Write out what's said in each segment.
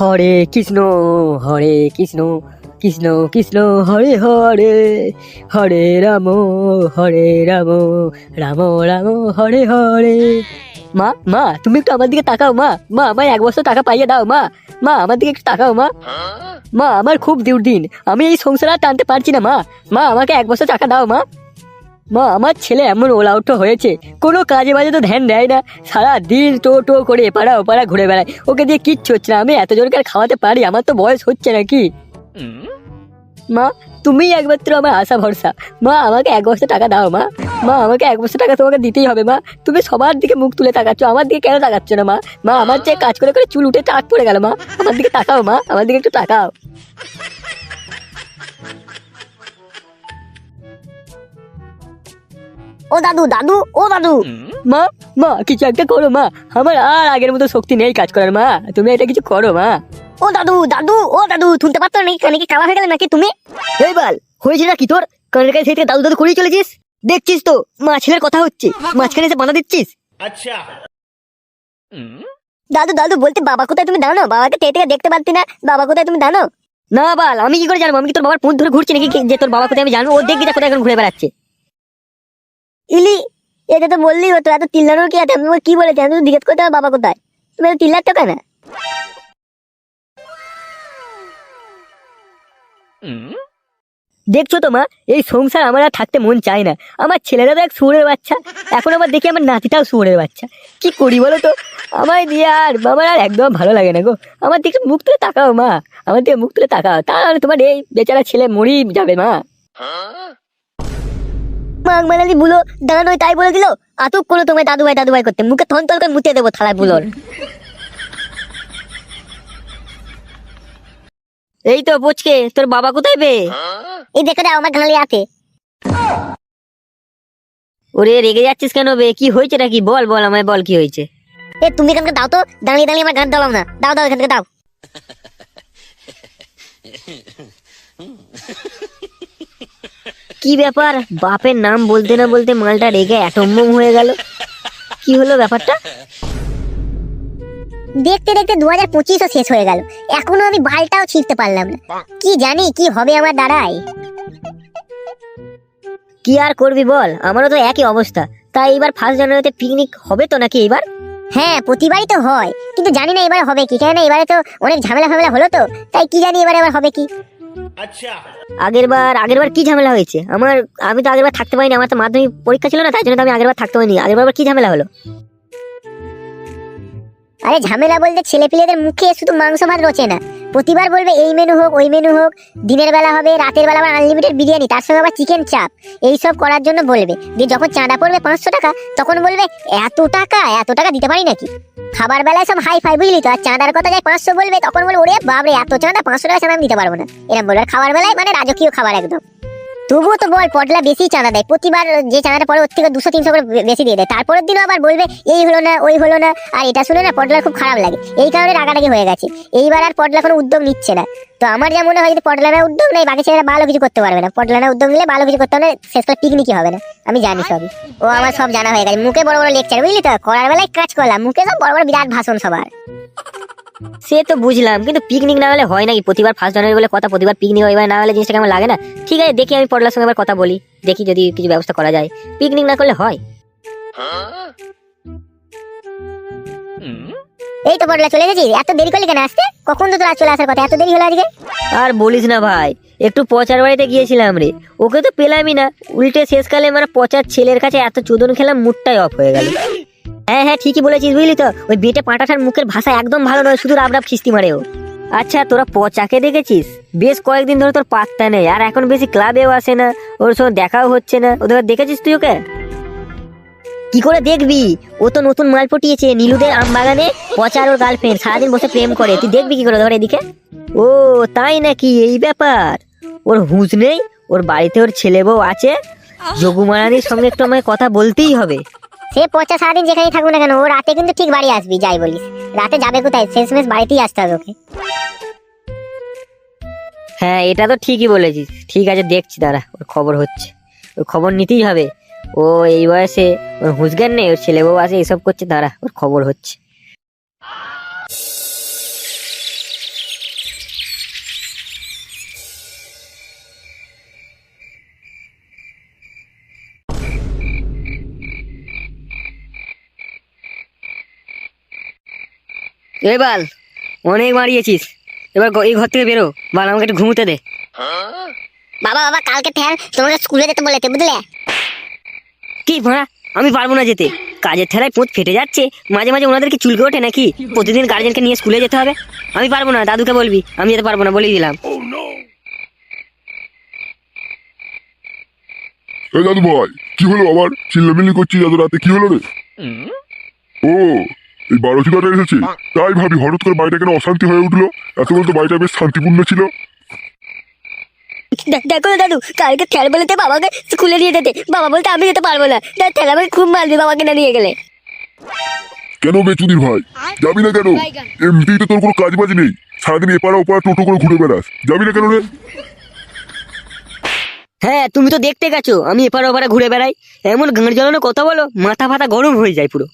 হরে কৃষ্ণ হরে কৃষ্ণ কৃষ্ণ কৃষ্ণ, হরে হরে হরে রাম হরে রাম রাম রাম, হরে হরে। মা মা, তুমি একটু আমার দিকে তাকাও, মা মা আমার এক বছর টাকা পাইয়ে দাও, মা মা, আমার দিকে একটু তাকাও, মা। মা, আমার খুব দুর্দিন, আমি এই সংসার আর টানতে পারছি না, মা মা, আমাকে এক বছর টাকা দাও, মা। মা আমার ছেলে এমন ওল আউট হয়েছে। কোনো কাজে বাজে তো ধ্যান দেয় না। সারা দিন টো টো করে এপাড়া ওপাড়া ঘুরে বেড়ায়। ওকে দিয়ে কিচ্ছু হচ্ছে না। আমি এত জোরকে আর খাওয়াতে পারি আমার তো বয়স হচ্ছে নাকি? মা তুমি একমাত্র আমার আশা ভরসা। মা আমাকে এক বছর টাকা দাও মা। মা আমাকে এক বছর টাকা তোমাকে দিতেই হবে মা। তুমি সবার দিকে মুখ তুলে তাকাচ্ছ। আমার দিকে কেন তাকাচ্ছ না মা? মা আমার যে কাজ করে করে চুল উঠে টাক পড়ে গেল মা। আমার দিকে তাকাও মা। আমার দিকে একটু তাকাও। ও দাদু দাদু ও দাদু। মা মা কিছু একটা করো মা। আমার আর আগের মতো শক্তি নেই কাজ করার মা। তুমি এটা কিছু করো মা। ও দাদু দাদু ও দাদু শুনতে পারতো নাকি কানে কি কালা হয়ে গেলে নাকি তুমি? এই বল হয়েছে নাকি তোর? কানের কাছে থেকে দাদু দাদু করেই চলেছিস? দেখছিস তো মা ছেলের কথা হচ্ছে। মাঝখানে এসে বাধা দিচ্ছিস? আচ্ছা। দাদু দাদু বলতে বাবা কোথায় তুমি জানো? বাবাকে টেটে দেখতে পারতি না। বাবা কোথায় তুমি জানো? না বাল আমি কি করে জানব? আমি কি তোর বাবার ফোন ধরে ঘুরছি নাকি? যে তোর বাবা কোথায় আমি জানব? ও দেখবি কোথায় এখন ঘুরে বেড়াচ্ছে। ইলি এটা তো বললি হতো এত তিল্লানোর কি আছে? আমি কি বলেছি? আমি তো জিজ্ঞেস করতে বাবা কোথায়? তুমি এত তিল্লাচ্ছ কেন? দেখছ তো মা এই সংসার আমার আর থাকতে মন চায় না। আমার ছেলেরা তো এক সুরের বাচ্চা এখন আবার দেখি আমার নাতিটাও সুরের বাচ্চা। কি করি বলো তো? আমায় দিয়ে আর আমার আর একদম ভালো লাগে না গো। আমার দিকে মুখ তুলে তাকাও মা আমার দিকে মুখ তুলে তাকাও। তাহলে তোমার এই বেচারা ছেলে মরেই যাবে মা। মাং মানালি বুলো দাঁড়ানো তাই বলে দিল। আতুক কোনো তোমায় দাদু ভাই দাদু ভাই করতে। মুখে থন তল করে মুতে দেবো থালায় বুলোর। এই তো পুচকে, তোর বাবা কোথায় বে? এই দেখে দাও আমার গালি আছে ওরে, রেগে যাচ্ছিস কেন বে? কি হয়েছে নাকি? বল বল, আমায় বল, কি হয়েছে? এ, তুমি এখানকে দাও তো। দাঁড়িয়ে দাঁড়িয়ে আমার গান দাও না দাও দাও, এখান থেকে দাও। কি ব্যাপার? বাপের নাম বলতে না বলতে মালটা রেগে অ্যাটম্বম হয়ে গেল। কি হলো ব্যাপারটা? দেখতে দেখতে দু হাজার পঁচিশও শেষ হয়ে গেল। এখনও আমি বালটাও ছিঁড়তে পারলাম না। কি জানি কি হবে আমার দাঁড়াই কি আর করবি বল? আমারও তো একই অবস্থা। তাই এবার ফার্স্ট জানুয়ারিতে পিকনিক হবে তো নাকি এবার? হ্যাঁ প্রতিবারই তো হয়। কিন্তু জানি না এবার হবে কি। কেন এবারে তো অনেক ঝামেলা ফামেলা হলো তো। তাই কি জানি এবারে আবার হবে কি। আগের বার আগের বার কি ঝামেলা হয়েছে? আমার আমি তো আগের বার থাকতে পারিনি আমার তো মাধ্যমিক পরীক্ষা ছিল না তাই জন্য তো আমি আগের বার থাকতে পারিনি। আগের বার কি ঝামেলা হলো? আরে ঝামেলা বলতে ছেলে পিলেদের মুখে শুধু মাংস ভাত রোচে না। প্রতিবার বলবে, এই মেনু হোক, ওই মেনু হোক, দিনের বেলা হবে, রাতের বেলা আবার আনলিমিটেড বিরিয়ানি। তার সঙ্গে আবার চিকেন চাপ এই সব করার জন্য বলবে দিয়ে যখন চাঁদা পড়বে পাঁচশো টাকা, তখন বলবে, এত টাকা এত টাকা দিতে পারি নাকি? খাবার বেলায় সব হাই ফাই বুঝলি তো? আর চাঁদার কথা যায় পাঁচশো বলবে, তখন বলবে, ওরে বাবরে এত চাঁদা, পাঁচশো টাকা চাঁদা আমি দিতে পারব না। এরকম বলবে। খাবার বেলায় মানে রাজকীয় খাবার একদম। তবুও তো বল, পটলা বেশি চাঁদা দেয়। প্রতিবার যে চাঁদাটা পড়ে, ওর থেকে দুশো, তিনশো করে বেশি দিয়ে দেয়। তারপরের দিনও আবার বলবে, এই হলো না, ওই হলো না। আর এটা শুনে না পটলার খুব খারাপ লাগে। এই কারণে রাগারাগি হয়ে গেছে। এইবার আর পটলা কোনো উদ্যোগ নিচ্ছে না। তো আমার যা মনে হয় যদি পটলারা উদ্যোগ নেই, বাকি ছেলেরা ভালো কিছু করতে পারবে না। পটলারা উদ্যোগ নিলে ভালো কিছু করতে হবে শেষ করে পিকনিকই হবে না। আমি জানি সবই। ও আমার সব জানা হয়ে গেছে। মুখে বড় বড় লেকচার বুঝলি তো? করার বেলায় কাজ করলাম। মুখে সব বড় বড় বিরাট ভাষণ সবার। সে তো বুঝলাম কিন্তু পিকনিক না হলে হয় নাকি? প্রতিবার ফার্স্ট জানুয়ারি বলে কথা প্রতিবার পিকনিক হয় এবার না হলে জিনিসটা কেমন লাগে না? ঠিক আছে দেখি আমি পটলার সঙ্গে আবার কথা বলি দেখি যদি কিছু ব্যবস্থা করা যায়। পিকনিক না করলে হয়? এই তো পটলা চলে গেছিস? এত দেরি করলি কেন আসতে? কখন তো তোর চলে আসার কথা? এত দেরি হলো আজকে? আর বলিস না ভাই একটু পচার বাড়িতে গিয়েছিলাম রে। ওকে তো পেলামই না। উল্টে শেষকালে মানে পচার ছেলের কাছে এত চোদন খেলাম মুডটাই অফ হয়ে গেল। হ্যাঁ হ্যাঁ ঠিকই বলেছিস বুঝলি তো। ওই বেটে পাঁটাটার মুখের ভাষা একদম ভালো নয়, শুধু রাব রাব খিস্তি ও। আচ্ছা তোরা পচাকে দেখেছিস? বেশ কয়েকদিন ধরে তোর পাত্তা নেই, আর এখন বেশি ক্লাবেও আসে না, ওর সঙ্গে দেখাও হচ্ছে না। ওদের দেখেছিস তুই ওকে? কি করে দেখবি? ও তো নতুন মাল পটিয়েছে, নীলুদের আম বাগানে পচার ওর গার্লফ্রেন্ড সারাদিন বসে প্রেম করে। তুই দেখবি কি করে ধর এদিকে। ও, তাই নাকি? এই ব্যাপার। ওর হুঁশ নেই, ওর বাড়িতে ওর ছেলে বউ আছে। যোগুমারানির সঙ্গে একটু আমায় কথা বলতেই হবে। সে পচা সারাদিন যেখানেই থাকুক না কেন, ও রাতে কিন্তু ঠিক বাড়ি আসবি, যাই বলিস। রাতে যাবে কোথায়? শেষমেশ বাড়িতেই আসতে হবে ওকে। হ্যাঁ এটা তো ঠিকই বলেছিস। ঠিক আছে, দেখছি, দাঁড়া, ওর খবর হচ্ছে। ওর খবর নিতেই হবে। ও এই বয়সে, ওর হুঁশজ্ঞান নেই, ওর ছেলে বউ আছে এসব করছে, দাঁড়া, ওর খবর হচ্ছে। এ বাল অনেক মারিয়েছিস। এবার এই ঘর থেকে বেরো বাল আমাকে একটু ঘুমোতে দে। বাবা বাবা কালকে থেকে তোমাকে স্কুলে যেতে বলেছে বুঝলে? কি ভাড়া আমি পারব না যেতে। কাজের ঠেলায় পোঁত ফেটে যাচ্ছে। মাঝে মাঝে ওনাদের কি চুলকে ওঠে নাকি? প্রতিদিন গার্জেনকে নিয়ে স্কুলে যেতে হবে। আমি পারব না দাদুকে বলবি। আমি যেতে পারব না বলেই দিলাম। এ দাদু ভাই কি হলো আবার? চিল্লামিল্লি করছিস এত রাতে কি হলো রে? ও এই বারো চিকাটা এসেছে। তাই ভাবি হঠাৎ করে বাড়িটা কেন অশান্তি হয়ে উঠল? এতক্ষণ তো বাড়িটা বেশ শান্তিপূর্ণ ছিল। দেখো না দাদু কালকে ঠেল বলেতে বাবাকে স্কুলে নিয়ে যেতে। বাবা বলতে আমি যেতে পারব না। তাই ঠেল আমাকে খুব মারবি বাবাকে না নিয়ে গেলে। কেন বেচুদির ভাই? যাবি না কেন? এমনিতেই তো তোর কোনো কাজ বাজ নেই। সারাদিন এপাড়া ওপাড়া টোটো করে ঘুরে বেড়াস। যাবি না কেন রে? হ্যাঁ তুমি তো দেখতে গেছো। আমি এপারে ওপারে ঘুরে বেড়াই। এমন গাঁড় জ্বালানো কথা বলো মাথা ফাতা গরম হয়ে যায় পুরো।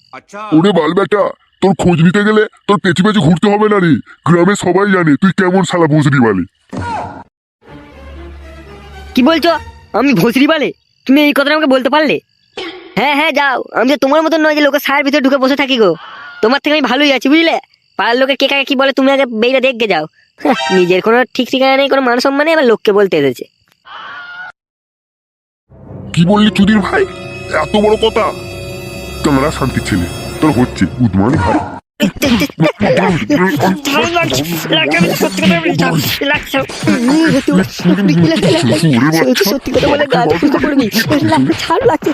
ওরে বাল বেটা তোর খোঁজ নিতে গেলে তোর পেছু পেছু ঘুরতে হবে না রে। গ্রামে সবাই জানে তুই কেমন শালা ভোসরি বালি। কি বলছো? আমি ভোসরি বলে? তুমি এই কথাটা আমাকে বলতে পারলে? হ্যাঁ হ্যাঁ যাও। আমি তো তোমার মতন নয় যে লোকের সায়ের ভিতরে ঢুকে বসে থাকি গো। তোমার থেকে আমি ভালোই আছি বুঝলে? পাড়ার লোকে কে কাকে কি বলে তুমি আগে বেইরা দেখে যাও। হ্যাঁ, নিজের কোনো ঠিক ঠিকানা নেই কোনো মান সম্মান নেই আবার লোককে বলতে এসেছে। কি বললি চুদির ভাই? এত বড় কথা। তোমরা শান্তি ছেলে, তোর হচ্ছে উদ্মান ভাই। ছাড় লাগছে।